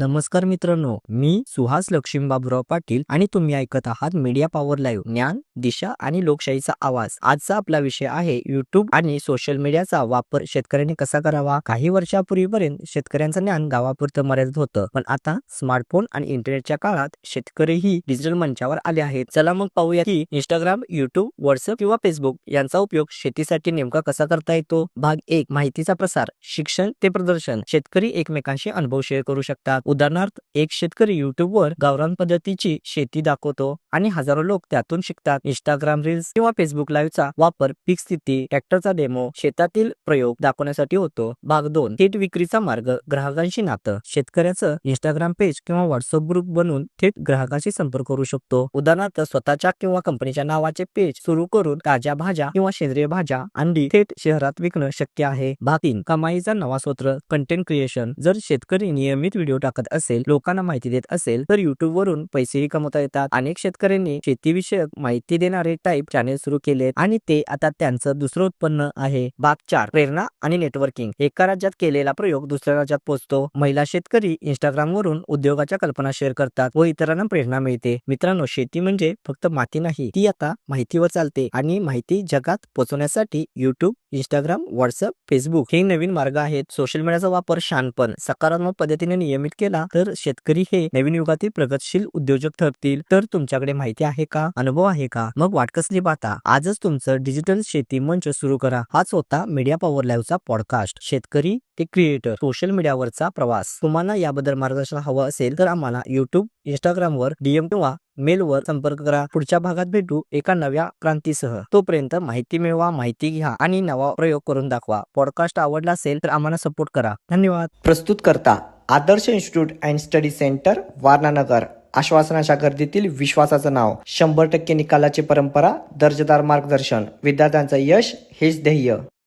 नमस्कार मित्रांनो मी सुहास लक्ष्मीबाबुराव पाटील आणि तुम्ही ऐकत आहात मीडिया पॉवर लाईव्ह ज्ञान दिशा आणि लोकशाहीचा आवाज. आजचा आपला विषय आहे युट्यूब आणि सोशल मीडियाचा वापर शेतकऱ्यांनी कसा करावा? काही वर्षापूर्वीपर्यंत शेतकऱ्यांचं ज्ञान गावापुरतं मर्यादित होतं. पण आता स्मार्टफोन आणि इंटरनेटच्या काळात शेतकरीही डिजिटल मंचावर आले आहेत. चला मग पाहूया की इंस्टाग्राम युट्यूब व्हॉट्सअप किंवा फेसबुक यांचा उपयोग शेतीसाठी नेमका कसा करता येतो? भाग एक माहितीचा प्रसार शिक्षण ते प्रदर्शन. शेतकरी एकमेकांशी अनुभव शेअर करू शकतात. उदाहरणार्थ एक शेतकरी युट्यूबवर गावरान पद्धतीची शेती दाखवतो आणि हजारो लोक त्यातून शिकतात. इंस्टाग्राम रील्स किंवा फेसबुक लाईव्हचा वापर पीक स्थिती ट्रॅक्टरचा डेमो शेतातील प्रयोग दाखवण्यासाठी होतो. भाग दोन थेट विक्रीचा मार्ग ग्राहकांशी नातं. शेतकऱ्याचं इंस्टाग्राम पेज किंवा व्हॉट्सअप ग्रुप बनवून थेट ग्राहकांशी संपर्क करू शकतो. उदाहरणार्थ स्वतःच्या किंवा कंपनीच्या नावाचे पेज सुरू करून ताज्या भाज्या किंवा सेंद्रिय भाज्या अंडी थेट शहरात विकणं शक्य आहे. भाग तीन कमाईचा नवा स्रोत कंटेंट क्रिएशन जर शेतकरी नियमित व्हिडिओ टाकत असेल लोकांना माहिती देत असेल तर युट्यूब वरून पैसेही कमवता येतात. अनेक शेतकऱ्यांनी शेतीविषयक माहिती देणारे टाईप चॅनेल सुरू केले आणि ते आता त्यांचं दुसरं उत्पन्न आहे. भाग चार प्रेरणा आणि नेटवर्किंग एका राज्यात केलेला प्रयोग दुसऱ्या राज्यात पोहोचतो महिला शेतकरी इंस्टाग्राम वरून उद्योगाच्या कल्पना शेअर करतात व इतरांना प्रेरणा मिळते. मित्रांनो शेती म्हणजे फक्त माती नाही ती आता माहितीवर चालते आणि माहिती जगात पोहोचवण्यासाठी युट्यूब इंस्टाग्राम व्हॉट्सअप फेसबुक हे नवीन मार्ग आहेत. सोशल मीडियाचा वापर शानपण सकारात्मक पद्धतीने नियमित केला तर शेतकरी हे नवीन युगातील प्रगतशील उद्योजक ठरतील. तर तुमच्याकडे माहिती आहे का? अनुभव आहे का? मग वाट कसली पाहता? आजच तुमचं डिजिटल शेती मंच सुरू करा. हाच होता मीडिया पॉवर लाईव्हचा पॉडकास्ट. शेतकरी ते क्रिएटर. सोशल मीडियावरचा प्रवास. तुम्हाला याबद्दल मार्गदर्शन हवं असेल तर आम्हाला युट्यूब इंस्टाग्रामवर डीएम किंवा मेलवर संपर्क करा. पुढच्या भागात भेटू एका नव्या क्रांतीसह. तोपर्यंत माहिती मिळवा माहिती घ्या आणि नवा प्रयोग करून दाखवा. पॉडकास्ट आवडला असेल तर आम्हाला सपोर्ट करा. धन्यवाद. प्रस्तुत करता Adarsh institute and study centre Warananagar. आश्वासनाच्या गर्दीतील विश्वासाचं नाव. शंभर टक्के निकालाची परंपरा दर्जेदार मार्गदर्शन. विद्यार्थ्यांचं यश हेच ध्येय.